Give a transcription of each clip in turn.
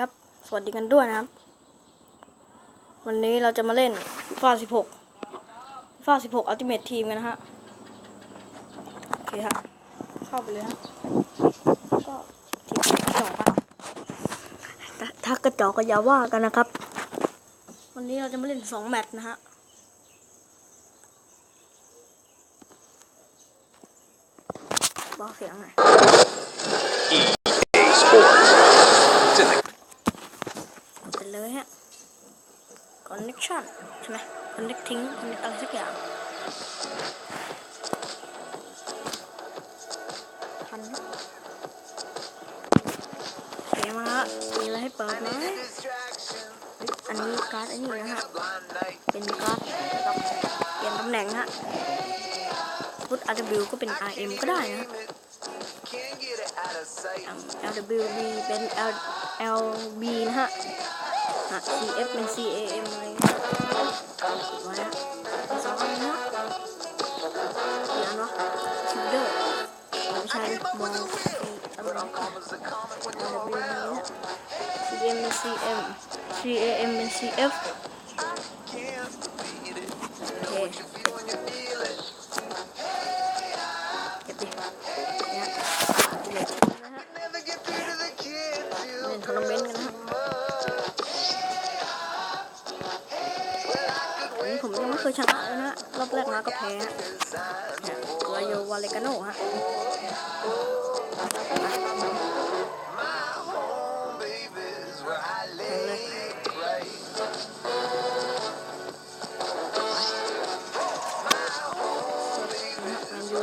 ครับ สวัสดีกันด้วยนะครับ วันนี้เราจะมาเล่นฟา16ฟา16 Ultimate Team กันนะฮะ โอเคฮะเข้าไปเลยฮะก็ทีมที่สองครับถ้าถ้ากระจอกก็อย่าว่ากันนะครับ วันนี้เราจะมาเล่นสองแมตช์นะฮะบอกเสียงหน่อย EA Sports. It's in the ไปเลยฮะ connection ใช่ไหม connecting connect อะไรสักอย่างพันนะโอเคมาฮะมีอะไรให้เปิดไหมอันนี้การ์ดอันนี้นะฮะ เป็นการ์ดเปลี่ยนตำแหน่งฮะพุท RW ก็เป็น RM ก็ได้นะอย่าง LWB เป็น L LB นะฮะอะ CF เป็น CAM อะไร เงี้ยไว้อะสอง ก็แพ้ฮะเนี่ยรายโยวาเลกาโน่ฮะแข่งเลยนะฮะแมนยู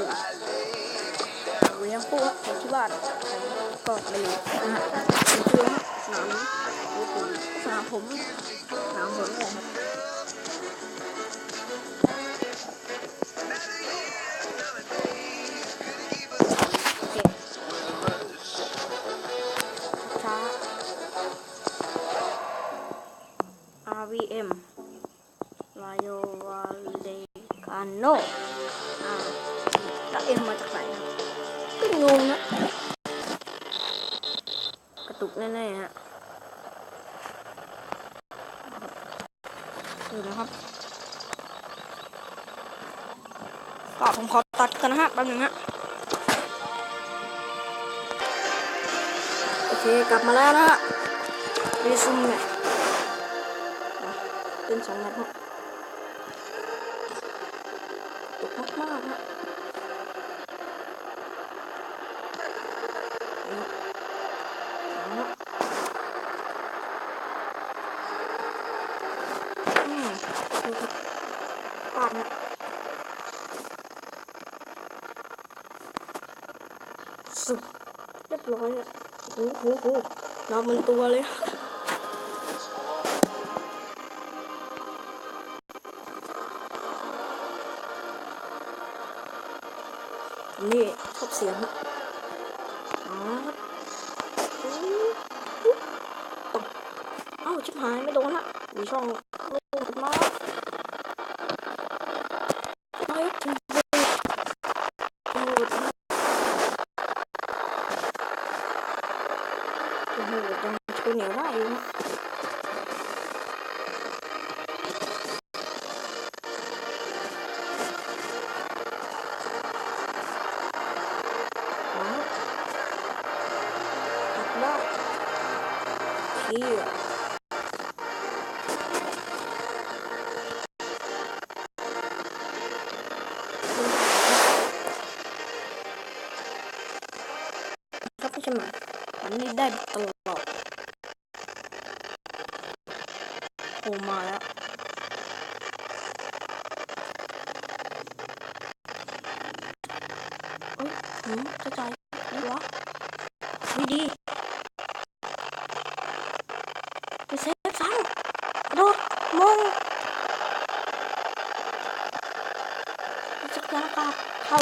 เวียงปุ๊ฮะแข่งที่บ้านแข่งก็ไม่รู้นะฮะเป็นชื่อสนามสนามผมสนามผมเลยครับ ดูนะครับก็ผมขอตัดกันนะฮะแป๊บนึงฮะโอเคกลับมาแล้วนะฮะรีซุมเนี่ยเป็นสองนัดฮะตกมากๆฮะนี่เอาละอืมดูครับพลาดนะสุดเรียบร้อยอะโอ้โหโหนับมันตัวเลยนี่ชอบเสียงอะเอ้าชิบหายไม่โดนฮะมีช่องลูกมาไปถึงเลยโอ้โหโอ้โห ยังชูเหนียวได้ อยู่นะมาตัดได้เชี่ยครับไม่ใช่หมาอันนี้ได้ตลอดโอ้มาแล้ว เอ้ยหืมจะใจดีวะไม่ดีไปเซฟซ้ำกระโดดมงจักรยานอากาศเข้า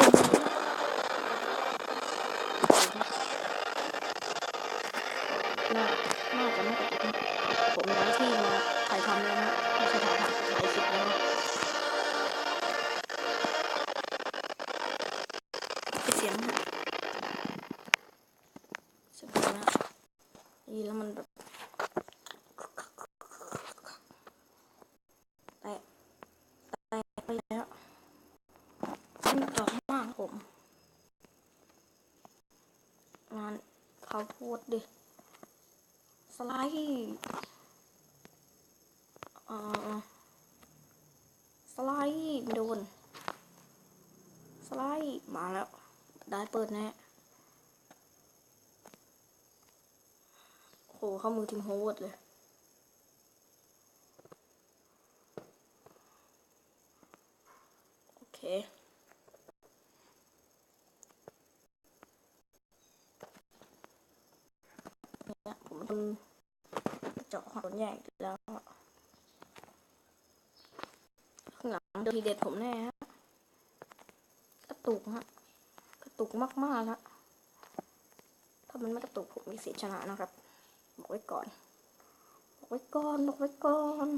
เปิดแน่โอ้โหเข้ามือทีมโฮเวิร์ดเลยโอเคเนี่ยผมทำเจาะหัวใหญ่แล้วข้างหลังเดนทีเด็ดผมแน่ฮะกระตุกฮะ ตุกมากๆฮะถ้ามันไม่กระตุกผมมีสิทธิ์ชนะนะครับ บอกไว้ก่อน บอกไว้ก่อน บอกไว้ก่อน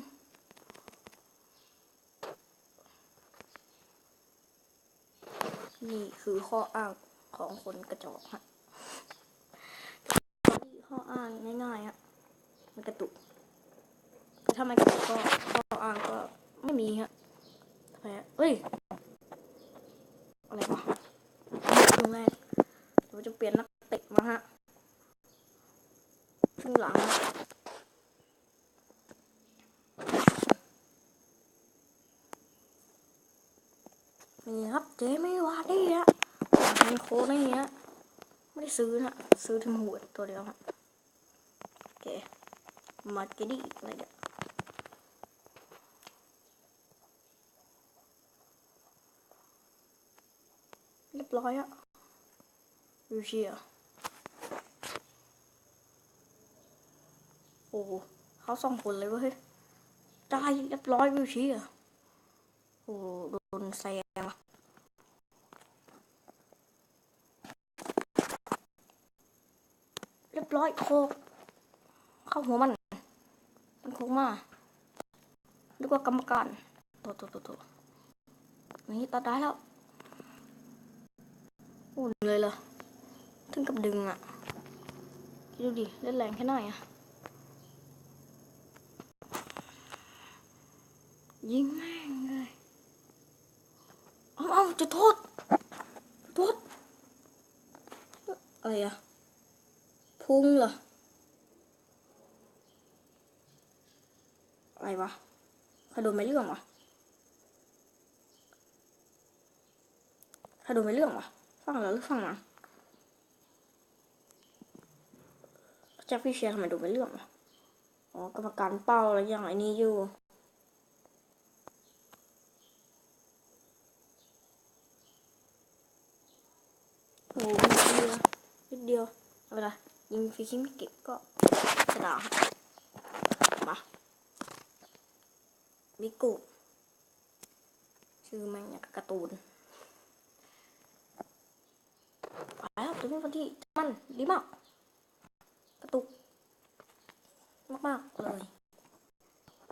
นี่คือข้ออ้างของคนกระจอกฮะนี่ข้ออ้างง่ายๆฮะ มันกระตุก ถ้าไม่กระตุกก็ข้ออ้างก็ไม่มีฮะทำไมเฮ้ย อะไรวะครึ่งแรกเดี๋ยวจะเปลี่ยนนักเตะมาฮะครึ่งหลังฮะนี่ครับเจไม่วาดี้ฮะเป็นโค้ดนี่ ฮะ ไม่ได้ซื้อนะซื้อทีมหัวดตัวเดียวฮะ โอเค มาเกดี้อะไรเดี๋ยวเรียบร้อยอะดูเชียโอ้โหเขาส่องคนเลยเว้ยได้เรียบร้อยวิวเชียโอ้โหโดนแซงอะ เรียบร้อยโคกเข้าหัวมัน มันโคกมานึกว่ากรรมการโตโตโตโตนี่ตัดได้แล้วอุ่นเลยเหรอถึงกับดึงอะคิดดูดิเล่นแรงแค่ไหนอะยิงแม่งเลยเอาเอาจะโทษโทษอะไรอะ พุงเหรอ อะไรวะใครโดนไม่เรื่องวะใครโดนไม่เรื่องวะฟังแล้วหรือฟังมาแจ็คพี่เชียร์ทำไมดูไม่เรื่องวะอ๋อกรรมการเป้าแล้วยังไอ้นี่อยู่โอ้โหเดียวนิดเดียวเอาเวลา ยิงฟรีคิกไม่เก็บก็ชนะมามิกุชื่อแม่งอย่างการ์ตูนไปแล้วตัวนี้คนที่มันดีมากกระตุก มากๆเลย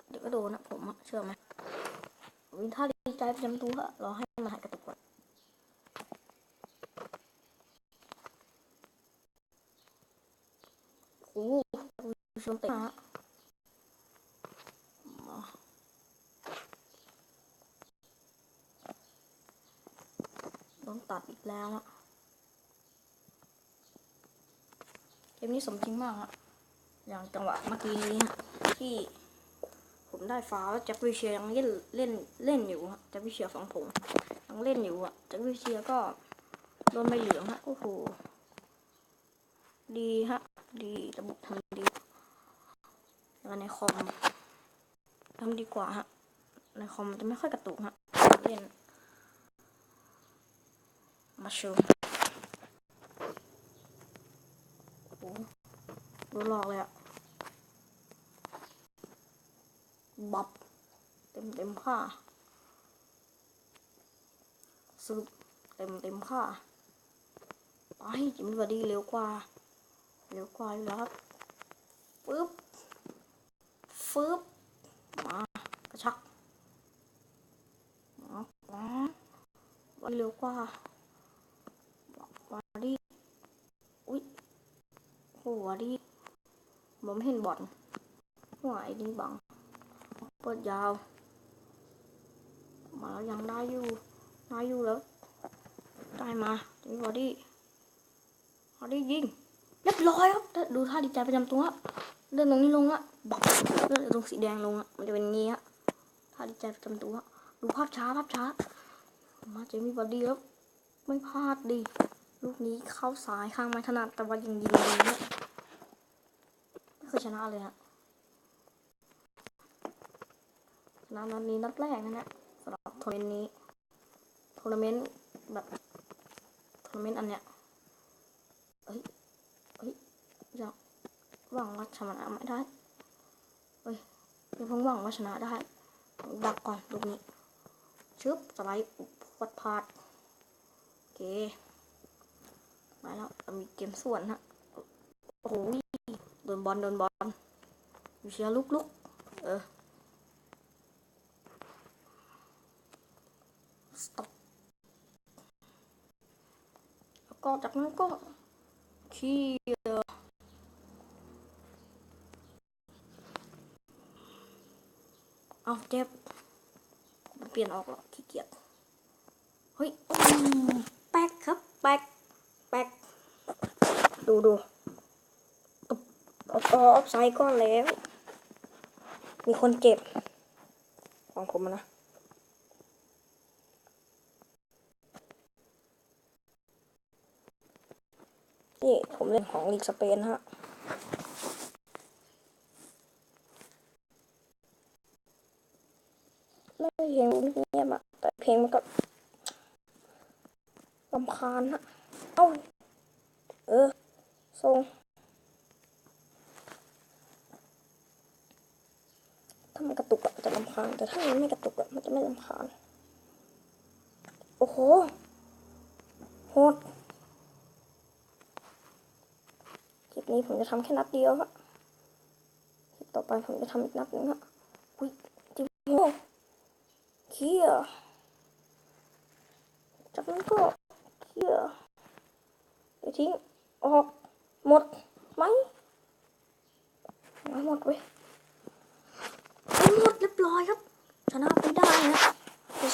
เดี๋ยวก็โดนนะผมเชื่อไหมผมถ้าดีใจประจำตัวอะรอให้มันหายกระตุกก่อนโอ้โห ชมเตะฮะมาโดนตัดอีกแล้วอะเกมนี้สมจริงมากอะอย่างจังหวะเมื่อกี้นี้ฮะที่ผมได้ฟ้าวแล้วแจ็ควิเชียร์ยังเล่นเล่นเล่นอยู่ฮะแจ็ควิเชียร์ฝั่งผมยังเล่นอยู่อะแจ็ควิเชียร์ก็โดนใบเหลืองฮะโอ้โหดีฮะ ดีระบบทำดี แล้วในคอมทำดีกว่าฮะ ในคอมจะไม่ค่อยกระตุกฮะ เล่น มาชมโอ้ดนหลอกเลยอะบับ เต็มเต็มค่าซื้อเต็มเต็มค่าไปจิมบอดี้เร็วกว่า เร็วกว่าอยู่แล้วครับปึ๊บ ฟึบมากระชักมามาบอดี้เร็วกว่าบอดี้อุ้ยหัวดิผมเห็นบอลหัวไอ้นี่บังเปิดยาว มาแล้วยังได้อยู่ได้อยู่แล้วได้มาดีบอดี้บอดี้ยิงเรียบร้อยครับ ดูท่าดีใจประจำตัวครับ เลื่อนตรงนี้ลงอะบับเลื่อนตรงสีแดงลงอะมันจะเป็นงี้ฮะท่าดีใจประจำตัวดูภาพช้าภาพช้า มาเจมี่บอดี้แล้วไม่พลาดดิลูกนี้เข้าสายข้างไม้ถนัดแต่ว่ายังยิงดีเนี่ยไม่เคยชนะเลยฮะชนะนัดนี้นัดแรกนะเนี่ยสำหรับทัวร์นาเมนต์นี้ทัวร์นาเมนต์แบบทัวร์นาเมนต์อันเนี้ยเฮ้ยเฮ้ยยัง หวังว่าชนะไม่ได้เฮ้ยเดี๋ยวเพิ่งหวังว่าชนะได้ดักก่อนลูกนี้ชึบสไลด์วัดพาดโอเคมาแล้วมีเกมส่วนฮะโอ้โหโดนบอลโดนบอลอยู่เชียร์ลุกลุกเออสต็อปแล้วก็จากนั้นก็ขี้ เอาเจ็บ เปลี่ยนออกแล้วขี้เกียจ เฮ้ยแป๊กครับ แป๊ก แป๊ก ดูดูตุ๊บออกออฟไซด์ก็แล้ว มีคนเจ็บ ของผมนะนี่ผมเล่นของลีกสเปนฮะ ไม่ เพลงมันเงียบอะแต่เพลงมันก็ลำคาญฮะเอ้าเออทรงถ้ามันกระตุกอะมันจะลำคาญแต่ถ้ามันไม่กระตุกอะมันจะไม่ลำคาญโอ้โหโหดคลิปนี้ผมจะทำแค่นัดเดียวฮะต่อไปผมจะทำอีกนัดหนึงฮะอุ้ยจิมโม เคลียร์จากนั้นก็เคลียร์เดี๋ยวทิ้งออกหมดไหมไม่หมดเว้ยไม่หมดเรียบร้อยครับชนะไปได้นะ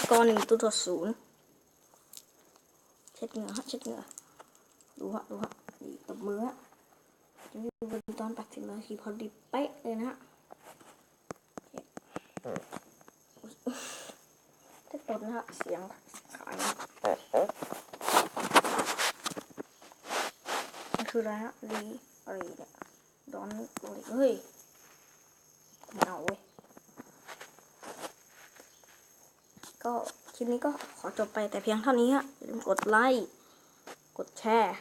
สกอร์หนึ่งตัวต่อศูนย์เช็ดเหงื่อฮะเช็ดเหงื่อดูฮะดูฮะดีตบมือฮะจะมีบนตอนตัดสินนาทีพอดีเป๊ะเลยนะฮะ ตดนฮะเสียงขายนมันคืออะไรฮะรีอะไรเนี่ยดอนอะไรเฮ้ยไม่เอาเว้ยก็คลิปนี้ก็ขอจบไปแต่เพียงเท่านี้ฮะอย่าลืมกดไลค์กดแชร์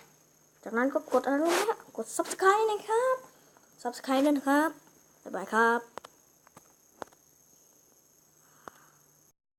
จากนั้นก็กดอะไรรู้ไหมฮะกด subscribe นะครับ subscribe ด้วยนะครับบ๊ายบายครับ